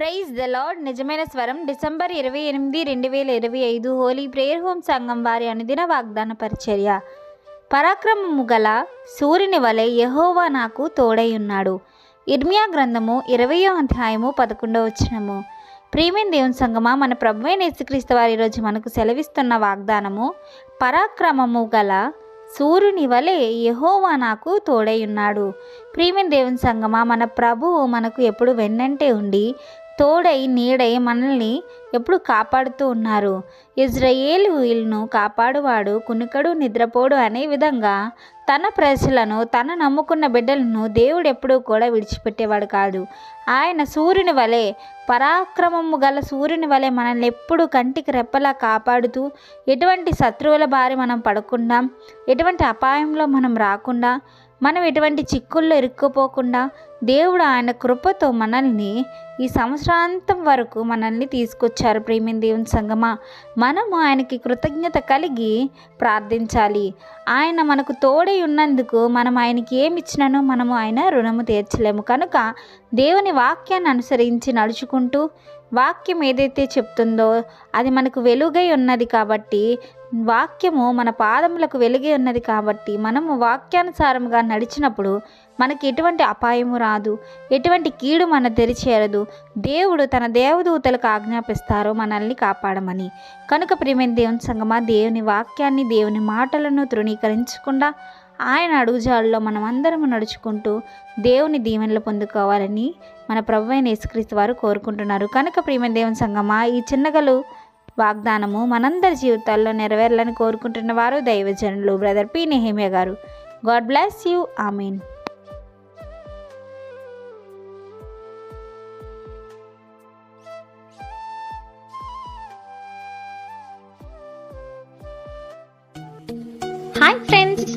Praise the lord నిజమైన స్వరం. December ఇరవై ఎనిమిది రెండు వేల ఇరవై ఐదు హోలీ ప్రేయర్ హోమ్ సంఘం వారి అనుదిన వాగ్దాన పరిచర్య. పరాక్రమము గల సూర్యుని వలె యహోవా నాకు తోడై ఉన్నాడు ఇర్మియా గ్రంథము ఇరవయో అధ్యాయము పదకొండవ వచనము. ప్రేమిన్ దేవుని సంగమా మన ప్రభువైన యేసుక్రీస్తు వారి ఈరోజు మనకు సెలవిస్తున్న వాగ్దానము పరాక్రమము గల సూర్యుని వలె యహోవా నాకు తోడై ఉన్నాడు ప్రియమైన దేవుని సంగమా మన ప్రభువు మనకు ఎప్పుడు వెన్నంటే ఉండి తోడై నీడై మనల్ని ఎప్పుడు కాపాడుతూ ఉన్నారు. ఇజ్రాయేల్ వీళ్ళను కాపాడువాడు కునుకడు నిద్రపోడు అనే విధంగా తన ప్రజలను తన నమ్ముకున్న బిడ్డలను దేవుడు ఎప్పుడూ కూడా విడిచిపెట్టేవాడు కాదు. ఆయన సూర్యుని వలె పరాక్రమము గల సూర్యుని వలె మనల్ని ఎప్పుడు కంటికి రెప్పలా కాపాడుతూ ఎటువంటి శత్రువుల బారి మనం పడకుండా ఎటువంటి అపాయంలో మనం రాకుండా మనం ఎటువంటి చిక్కుల్లో ఇరుక్కుపోకుండా దేవుడు ఆయన కృపతో మనల్ని ఈ సంవత్సరాంతం వరకు మనల్ని తీసుకొచ్చారు ప్రేమిన దేవుని సంగమా. మనము ఆయనకి కృతజ్ఞత కలిగి ప్రార్థించాలి. ఆయన మనకు తోడై ఉన్నందుకు మనం ఆయనకి ఏమి ఇచ్చినానో మనము ఆయన రుణము తీర్చలేము. కనుక దేవుని వాక్యాన్ని అనుసరించి నడుచుకుంటూ వాక్యం ఏదైతే చెప్తుందో అది మనకు వెలుగై ఉన్నది కాబట్టి వాక్యము మన పాదములకు వెలుగై ఉన్నది కాబట్టి మనము వాక్యానుసారముగా నడిచినప్పుడు మనకి ఎటువంటి అపాయము రాదు ఎటువంటి కీడు మన తెరిచేరదు దేవుడు తన దేవదూతలకు ఆజ్ఞాపిస్తారో మనల్ని కాపాడమని. కనుక ప్రియమైన దేవుని సంగమా దేవుని వాక్యాన్ని దేవుని మాటలను తృణీకరించకుండా ఆయన అడుగుజాల్లో మనం అందరం నడుచుకుంటూ దేవుని దీవెనలు పొందుకోవాలని మన ప్రభు అయిన యేసుక్రీస్తు వారు కోరుకుంటున్నారు. కనుక ప్రియమైన దేవుని సంగమా ఈ చిన్నగలు వాగ్దానము మనందరి జీవితాల్లో నెరవేరాలని కోరుకుంటున్న వారు దైవజనులు బ్రదర్ పి. నెహేమియ గారు. God bless you. Amen. Hi friends.